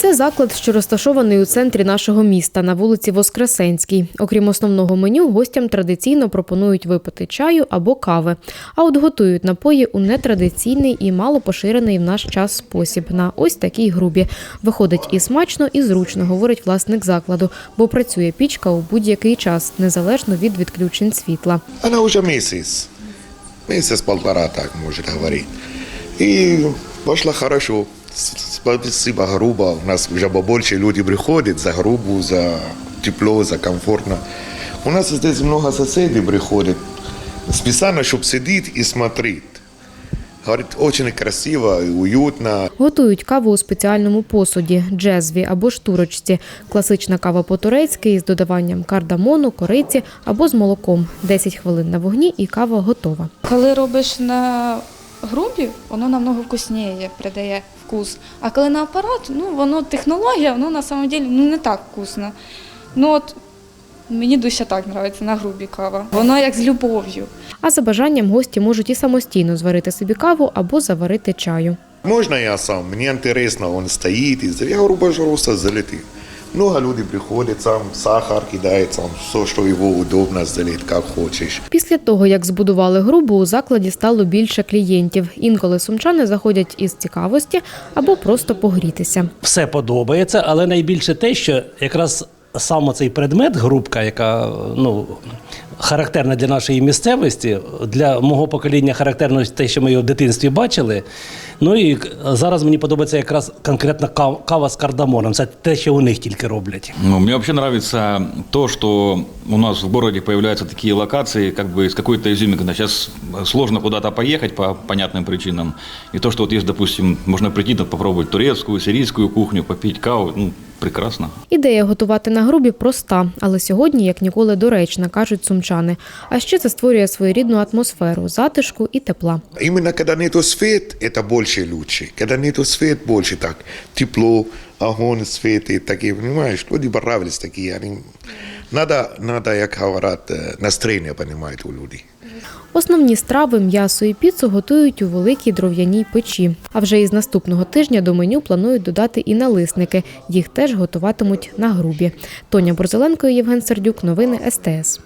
Це заклад, що розташований у центрі нашого міста на вулиці Воскресенській. Окрім основного меню, гостям традиційно пропонують випити чаю або кави. А от готують напої у нетрадиційний і мало поширений в наш час спосіб на ось такій грубі. Виходить і смачно, і зручно, говорить власник закладу, бо працює пічка у будь-який час, незалежно від відключень світла. Она уже месяц, месяц-полтора так может говорить. И пошла хорошо. Спасибо грубо. У нас уже побольше люди приходят за грубу, за тепло, за комфортно. У нас здесь много соседей приходит специально, чтобы сидеть и смотреть. Говорит, очень красиво и уютно. Готують каву у спеціальному посуді джезві або штурочці. Класична кава по-турецьки із додаванням кардамону, кориці або з молоком. 10 хвилин на вогні і кава готова. Коли робиш на грубі, воно намного вкусніє, придає вкус. А коли на апарат, ну воно технологія, воно на самом деле ну, не так вкусно. Ну от мені дуже так подобається на грубі кава. Воно як з любов'ю. А за бажанням гості можуть і самостійно зварити собі каву або заварити чаю. Можно я сам? Мне интересно, он стоит. И я говорю, пожалуйста, залети. Много людей приходять, сам сахар кидає, сам все, що його удобно залить, як хочеш. Після того, як збудували грубу, у закладі стало більше клієнтів. Інколи сумчани заходять із цікавості або просто погрітися. все подобається, але найбільше те, що якраз саме цей предмет, грубка, яка ну, характерна для нашої місцевості, для мого покоління характерно те, що ми його в дитинстві бачили. Ну і зараз мені подобається якраз конкретно кав- кава з кардамоном. Це те, що у них тільки роблять. Ну, мне вообще нравится то, что у нас в городе появляются такие локации, как бы с какой-то изюминкой. Сейчас сложно куда-то поехать по понятным причинам. И то, что вот есть, допустим, можно прийти, там, попробовать турецкую, сирийскую кухню, попить каву, ну, прекрасно. Ідея готувати на грубі проста, але сьогодні як ніколи доречна, кажуть сумчани. А ще це створює своєрідну атмосферу, затишку і тепла. Именно когда нету свет, это больше лучше. Когда нету свет, больше так тепло, огонь светит, такие, понимаешь, люди понравились такие. Они... Надо, надо, как говорят, э, настроение, понимаете, у людей. Основні страви, м'ясо і піцу готують у великій дров'яній печі. А вже із наступного тижня до меню планують додати і налисники. Їх теж готуватимуть на грубі. Тоня Борзеленко Євген Сердюк. Новини СТС.